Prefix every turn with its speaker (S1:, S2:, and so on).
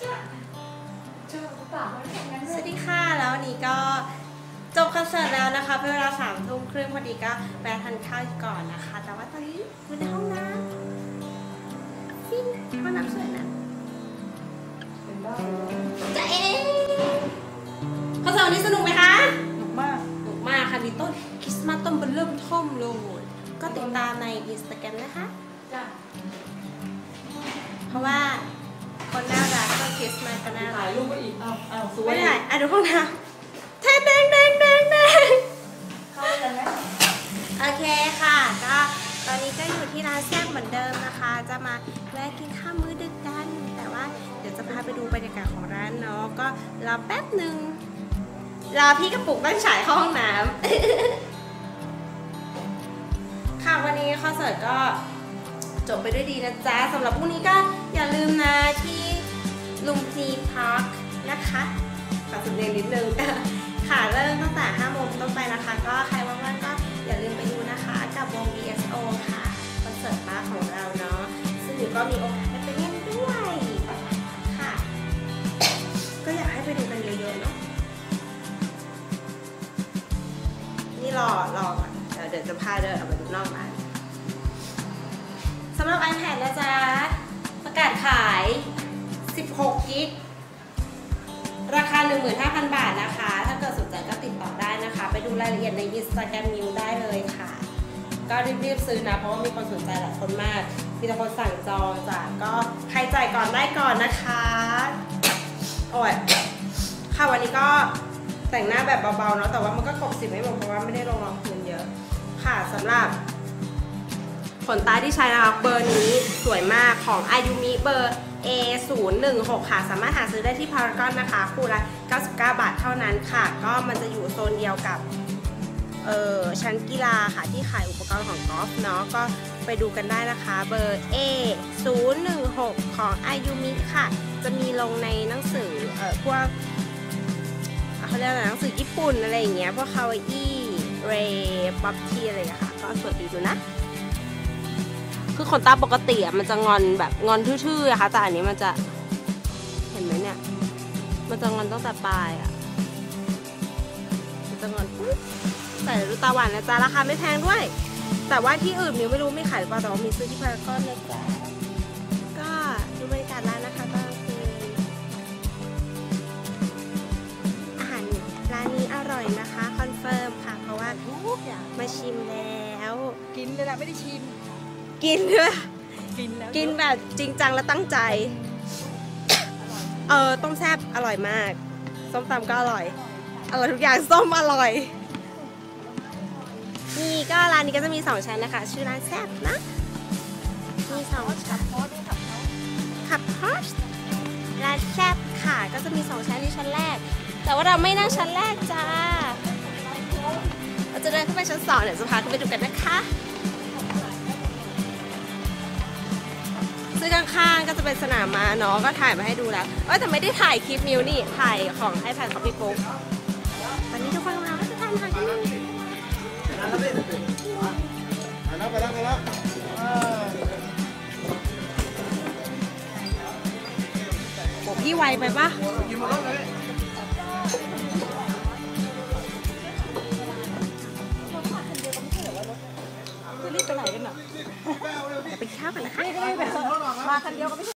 S1: สวัสดีค่ะแล้ววันนี้ก็จบคอนเสิร์ตแล้วนะคะเป็นเวลาสามทุ่มครึ่งพอดีก็แวะทานข้าวก่อนนะคะ แต่ว่าตอนนี้อยู่ในห้องน้ำฟินห้องน้ำสวยนะจะเอ๊คอนเสิร์ตวันนี้สนุกไหมคะ
S2: หนุกมาก
S1: สนุกมากค่ะมีต้นคริสต์มาสต้นเบนเริ่มท่อมเลยก็ติดตามในอินสตาแกรมนะคะ
S2: จ้ะ
S1: เพราะว่า สต์มาสก็น่ารั
S2: ถ่ากยรูปก็อีกอ้าวอ้าวสวย
S1: ไม่ได้อะดูห้องน้ำแทนแดงแดงแดงแดง
S2: เข้ากันไหม
S1: โอเคค่ะก็ตอนนี้ก็อยู่ที่ร้านแซ่บเหมือนเดิมนะคะ จะมาแวะกินข้าวมื้อดึกกัน แต่ว่าเดี๋ยวจะพาไปดูบรรยากาศของร้านเนาะก็รอแป๊บหนึ่งรอพี่กระปุกตั้งฉายเข้าห้องน้ำค่ะวันนี้คอนเสิร์ตก็จบไปด้วยดีนะจ๊ะสำหรับพรุ่งนี้ก็อย่าลืมนะที่ลุมพีพาร์ค นะคะขอสุดเรียนนิดนึงค่ะเริ่มตั้งแต่5โมงต้นไปนะคะ ก็ใครว่างๆก็อย่าลืมไปดูนะคะกับวง BSO ค่ะคอนเสิร์ตบ้าของเราเนาะซึ่งหนูก็มีโอกาสได้ไปเล่นด้วยค่ะ ก็อยากให้ไปดูกันเยอะๆเนาะนี่รอรอก่อนเดี๋ยวเดี๋ยวจะพาเดินออกมาดูนอกร้านสำหรับ iPad นะจ๊ะประกาศขาย 15,000 บาทนะคะ ถ้าเกิดสนใจก็ติดต่อได้นะคะ ไปดูรายละเอียดใน Instagram New ได้เลยค่ะ ก็รีบๆซื้อนะ เพราะว่ามีคนสนใจหลายคนมาก มีแต่คนสั่งจองจ้ะก็ใครจ่ายก่อนได้ก่อนนะคะโอ้ยค่ะวันนี้ก็แต่งหน้าแบบเบาๆเนาะแต่ว่ามันก็กบสิบไม่หมดเพราะว่าไม่ได้ลงรองพื้นเยอะ ค่ะสำหรับขนตาที่ใช้นะคะเบอร์นี้สวยมากของ Ayumi เบอร์ A 0 1 6 ค่ะสามารถหาซื้อได้ที่พารากอนนะคะ คู่ละ 99 บาทเท่านั้นค่ะ ก็มันจะอยู่โซนเดียวกับเออชั้นกีฬาค่ะที่ขายอุปกรณ์ของกอล์ฟเนาะก็ไปดูกันได้นะคะ เบอร์ A 0 1 6 ของ Ayumi ค่ะ จะมีลงในหนังสือเออพวกเขาเรียกอะไรหนังสือญี่ปุ่นอะไรอย่างเงี้ยพวกคาวาอี้เรย์ป๊อปทีอะไรอย่างเงี้ยค่ะ ก็สวดดีดูนะ คือขนตาปกติอะมันจะงอนแบบงอนทื่อๆอะค่ะแต่อันนี้มันจะเห็นไหมเนี่ย มันจะงอนตั้งแต่ปลายอะมันจะงอนปุ๊บใส่ลูตาหวานนะจ๊ะราคาไม่แพงด้วย แต่ว่าที่อื่นมิวไม่รู้ไมีขายหรือเปล่าแต่ว่ามีซื้อที่พารากอนนะจ๊ะก็ดูบรรยากาศร้านนะคะตอนกลาคืนอาหารร้านนี้อร่อยนะคะคอนเฟิร์มค่ะเพราะว่ามาชิมแล้ว
S2: กินเลยนะไม่ได้ชิม
S1: กินด้วย
S2: กินแล้ว
S1: กินแบบจริงจังและตั้งใจ เออต้มแซ่บอร่อยมาก ส้มตำก็อร่อย อร่อยทุกอย่างส้มอร่อย นี่ก็ร้านนี้ก็จะมีสองชั้นนะคะ ชื่อร้านแซ่บนะ มีสองชั้น
S2: พอได้ขับเขา
S1: ขับฮอสร้านแซ่บค่ะ ก็จะมีสองชั้นที่ชั้นแรก แต่ว่าเราไม่นั่งชั้นแรกจ้า เราจะเดินขึ้นไปชั้นสองเดี๋ยวจะพาขึ้นไปดูกันนะคะ ซึ่งข้างๆก็จะเป็นสนามม้าเนาะก็ถ่ายมาให้ดูแล้วเอ้ยแต่ไม่ได้ถ่ายคลิปมิวนี่ถ่ายของไอแพดของพี่ปุ๊กตอนนี้ทุกคนกำลังรับประทานอาหารกันอยู่
S3: ไปแล้วไปแล้วไปแล้ว
S1: โหพี่ไวไปปะ
S3: กินหมดแล้วเลย
S1: ข้าวกันนะคะ
S2: มาคันเดียวก็ไม่